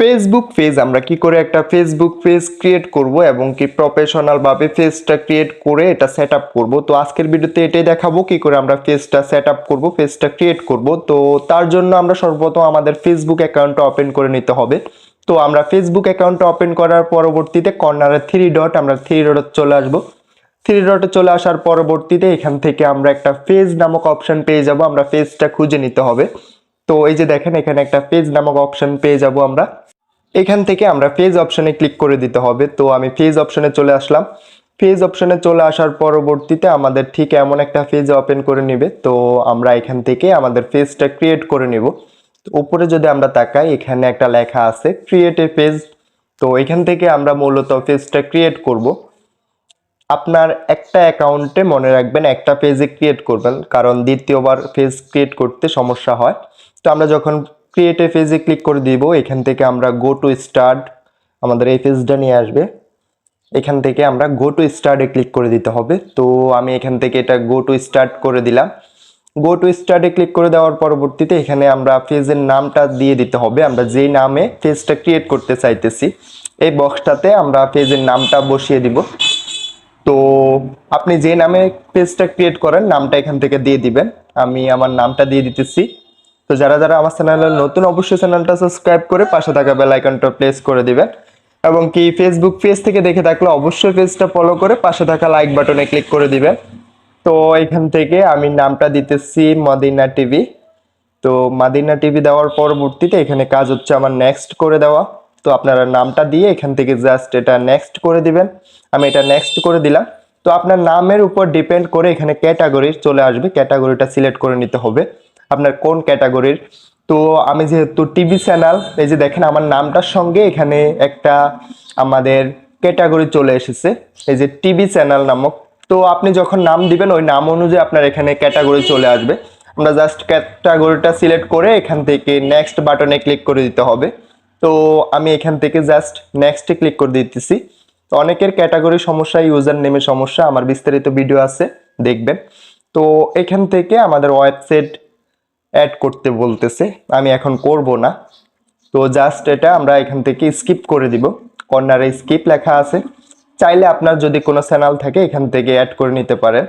Facebook page আমরা কি করে একটা ফেসবুক পেজ ক্রিয়েট করব এবং কি প্রফেশনাল ভাবে পেজটা ক্রিয়েট করে এটা সেট আপ করব? তো আজকের ভিডিওতে এটাই দেখাবো, কি করে আমরা পেজটা সেট আপ করব পেজটা ক্রিয়েট করব। তো তার জন্য আমরা সর্বপ্রথম আমাদের ফেসবুক অ্যাকাউন্টটা ওপেন করে নিতে হবে। তো আমরা ফেসবুক অ্যাকাউন্টটা ওপেন করার পরবর্তীতে কর্নারে থ্রি ডট আমরা থ্রি ডট চলে আসব। থ্রি ডটে চলে আসার পরবর্তীতে এখান থেকে আমরা একটা পেজ নামক অপশন পেয়ে যাব, আমরা পেজটা খুঁজে নিতে হবে। তো এই যে দেখেন, এখানে একটা পেজ নামক অপশন পেয়ে যাব আমরা। এখান থেকে আমরা পেজ অপশনে ক্লিক করে দিতে হবে। তো আমি পেজ অপশনে চলে আসলাম। পেজ অপশনে চলে আসার পরবর্তীতে আমাদের ঠিক এমন একটা পেজ ওপেন করে নেবে। তো আমরা এখান থেকে আমাদের পেজটা ক্রিয়েট করে নেব। উপরে যদি আমরা তাকাই, এখানে একটা লেখা আছে ক্রিয়েট এ পেজ তো এখান থেকে আমরা মূলত পেজটা ক্রিয়েট করব। আপনার একটা অ্যাকাউন্টে মনে রাখবেন, একটা পেজে ক্রিয়েট করবেন। কারণ দ্বিতীয়বার পেজ ক্রিয়েট করতে সমস্যা হয়। তো আমরা যখন ক্রিয়েট এ ক্লিক করে দিব, এখান থেকে আমরা গো টু স্টার্ট আমাদের এই পেজটা নিয়ে আসবে। এখান থেকে আমরা গো টু স্টার্টে ক্লিক করে দিতে হবে। তো আমি এখান থেকে এটা গো টু স্টার্ট করে দিলাম। গো টু স্টার্টে ক্লিক করে দেওয়ার পরবর্তীতে এখানে আমরা পেজের নামটা দিয়ে দিতে হবে। আমরা যেই নামে পেজটা ক্রিয়েট করতে চাইতেছি, এই বক্সটাতে আমরা পেজের নামটা বসিয়ে দিব। তো আপনি যে নামে পেজটা ক্রিয়েট করেন, নামটা এখান থেকে দিয়ে দিবেন। আমি আমার নামটা দিয়ে দিতেছি। তো যারা যারা আমার চ্যানেলে নতুন, অবশ্যই চ্যানেলটা সাবস্ক্রাইব করে পাশে থাকা বেল আইকনটা প্রেস করে দিবেন। এবং কি ফেসবুক পেজ থেকে দেখে থাকলে অবশ্যই পেজটা ফলো করে পাশে থাকা লাইক বাটনে ক্লিক করে দিবেন। তো এখান থেকে আমি নামটা দিতেছি মদিনা টিভি। তো মাদিনা টিভি দেওয়ার পরবর্তীতে এখানে কাজ হচ্ছে আমার নেক্সট করে দেওয়া। তো আপনারা নামটা দিয়ে এখান থেকে জাস্ট এটা নেক্সট করে দিবেন। আমি এটা নেক্সট করে দিলাম। তো আপনার নামের উপর ডিপেন্ড করে এখানে ক্যাটাগরি চলে আসবে। ক্যাটাগরিটা সিলেক্ট করে নিতে হবে। আপনার কোন ক্যাটাগরির? তো আমি যেহেতু টিভি চ্যানেল, এই যে দেখেন আমার নামটার সঙ্গে এখানে একটা আমাদের ক্যাটাগরি চলে এসেছে, এই যে টিভি চ্যানেল নামক। তো আপনি যখন নাম দিবেন, ওই নাম অনুযায়ী আপনার এখানে ক্যাটাগরি চলে আসবে। আমরা জাস্ট ক্যাটাগরিটা সিলেক্ট করে এখান থেকে নেক্সট বাটনে ক্লিক করে দিতে হবে। তো আমি এখান থেকে জাস্ট নেক্সটে ক্লিক করে দিতেছি। তো অনেকের ক্যাটাগরি সমস্যা ইউজার নেমে সমস্যা, আমার বিস্তারিত ভিডিও আছে, দেখবেন। তো এখান থেকে আমাদের ওয়েবসাইট অ্যাড করতে বলতেছে, আমি এখন করব না। তো জাস্ট এটা আমরা এখান থেকে স্কিপ করে দিব। কর্নারে স্কিপ লেখা আছে। চাইলে আপনার যদি কোনো চ্যানেল থাকে, এখান থেকে অ্যাড করে নিতে পারেন।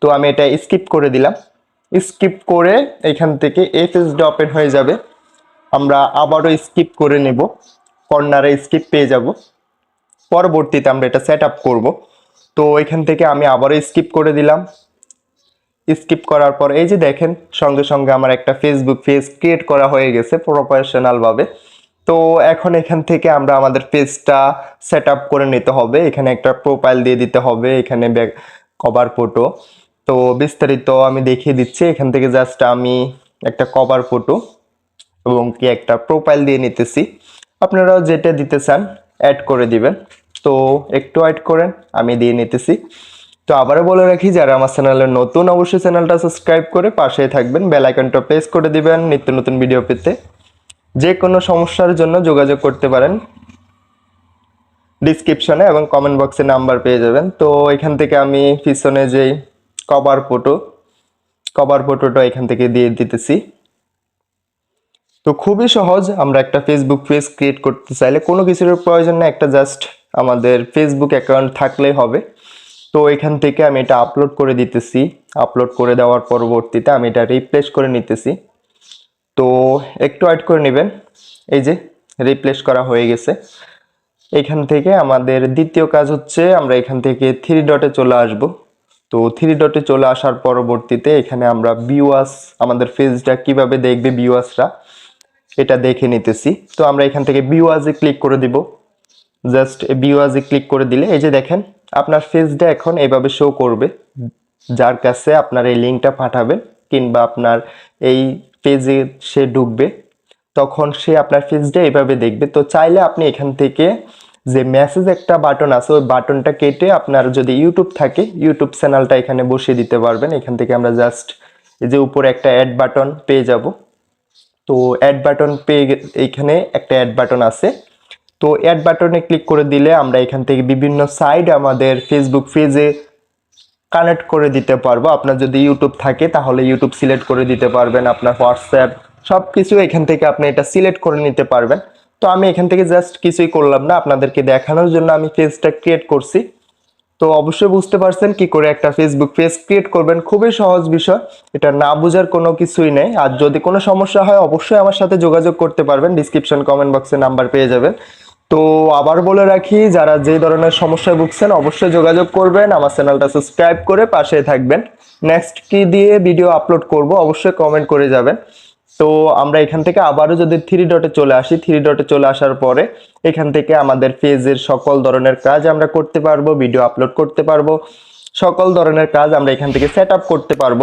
তো আমি এটা স্কিপ করে দিলাম। স্কিপ করে এখান থেকে এই পেজটা ওপেন হয়ে যাবে। আমরা আবারও স্কিপ করে নেব। কর্নারে স্কিপ পেয়ে যাব। পরবর্তীতে আমরা এটা সেট আপ করব। তো এখান থেকে আমি আবারও স্কিপ করে দিলাম। স্কিপ করার পর, এই যে দেখেন, সঙ্গে সঙ্গে আমার একটা ফেসবুক পেজ ক্রিয়েট করা হয়ে গেছে প্রফেশনাল ভাবে। তো এখন এখান থেকে আমরা আমাদের পেজটা সেট আপ করে নিতে হবে। এখানে একটা প্রোফাইল দিয়ে দিতে হবে, এখানে কভার ফটো তো বিস্তারিত আমি দেখিয়ে দিচ্ছি। এখান থেকে জাস্ট আমি একটা কভার ফটো এবং কি একটা প্রোফাইল দিয়ে নিতেছি। আপনারাও যেটা দিতে চান অ্যাড করে দিবেন। তো একটু অ্যাড করেন, আমি দিয়ে নিতেছি। তো আবারও বলে রাখি, যারা আমার চ্যানেলে নতুন, অবশ্যই চ্যানেলটা সাবস্ক্রাইব করে পাশেই থাকবেন বেল আইকনটা প্রেস করে দিবেন, নিত্য নতুন ভিডিও পেতে। যে কোনো সমস্যার জন্য যোগাযোগ করতে পারেন। ডিসক্রিপশনে এবং কমেন্ট বক্সে নাম্বার পেয়ে যাবেন। তো এখান থেকে আমি পিছনে যেই কভার ফটো কভার ফটোটা এখান থেকে দিয়ে দিতেছি। তো খুবই সহজ, আমরা একটা ফেসবুক পেজ ক্রিয়েট করতে চাইলে কোনো কিছুর প্রয়োজন নেই, একটা জাস্ট আমাদের ফেসবুক অ্যাকাউন্ট থাকলেই হবে। তো এখান থেকে আমি এটা আপলোড করে দিতেছি। আপলোড করে দেওয়ার পরবর্তীতে আমি এটা রিপ্লেস করে নিতেছি। তো একটু অ্যাড করে নেবেন। এই যে রিপ্লেস করা হয়ে গেছে। এখান থেকে আমাদের দ্বিতীয় কাজ হচ্ছে আমরা এখান থেকে থ্রি ডটে চলে আসব। তো থ্রি ডটে চলে আসার পরবর্তীতে এখানে আমরা বিওয়াস আমাদের পেজটা কীভাবে দেখবে বিওয়াসরা এটা দেখে নিতেছি। তো আমরা এখান থেকে বিওয়াজে ক্লিক করে দিব। জাস্ট বিওয়াজে ক্লিক করে দিলে, এই যে দেখেন আপনার পেজটা এখন এভাবে শো করবে, যার কাছে আপনার এই লিঙ্কটা পাঠাবেন, কিংবা আপনার এই পেজে সে ঢুকবে, তখন সে আপনার পেজটা এভাবে দেখবে। তো চাইলে আপনি এখান থেকে যে মেসেজ একটা বাটন আছে, ওই বাটনটা কেটে আপনার যদি ইউটিউব থাকে ইউটিউব চ্যানেলটা এখানে বসিয়ে দিতে পারবেন। এখান থেকে আমরা জাস্ট এই যে উপরে একটা অ্যাড বাটন পেয়ে যাব। তো অ্যাড বাটন পেয়ে এইখানে একটা অ্যাড বাটন আছে। তো অ্যাড বাটনে ক্লিক করে দিলে আমরা এখান থেকে বিভিন্ন সাইড আমাদের ফেসবুক পেজে কানেক্ট করে দিতে পারব। আপনার যদি ইউটিউব থাকে, তাহলে ইউটিউব সিলেক্ট করে দিতে পারবেন আপনার হোয়াটসঅ্যাপ সব কিছু এখান থেকে আপনি এটা সিলেক্ট করে নিতে পারবেন। তো আমি এখান থেকে জাস্ট কিছুই করলাম না, আপনাদেরকে দেখানোর জন্য আমি পেজটা ক্রিয়েট করছি। তো অবশ্যই বুঝতে পারছেন কি করে একটা ফেসবুক পেজ ক্রিয়েট করবেন, খুবই সহজ বিষয়। এটা না বোঝার কোনো কিছুই নেই। আর যদি কোনো সমস্যা হয়, অবশ্যই আমার সাথে যোগাযোগ করতে পারবেন। ডিসক্রিপশন কমেন্ট বক্সে নাম্বার পেয়ে যাবেন। তো আবার বলে রাখি, যারা যে ধরনের সমস্যায় ভুগছেন অবশ্যই যোগাযোগ করবেন। আমার চ্যানেলটা সাবস্ক্রাইব করে পাশে থাকবেন। নেক্সট কি দিয়ে ভিডিও আপলোড করব অবশ্যই কমেন্ট করে যাবেন। তো আমরা এখান থেকে আবারও যদি থ্রি ডটে চলে আসি থ্রি ডটে চলে আসার পরে এখান থেকে আমাদের পেজের সকল ধরনের কাজ আমরা করতে পারব ভিডিও আপলোড করতে পারব। সকল ধরনের কাজ আমরা এখান থেকে সেট করতে পারব।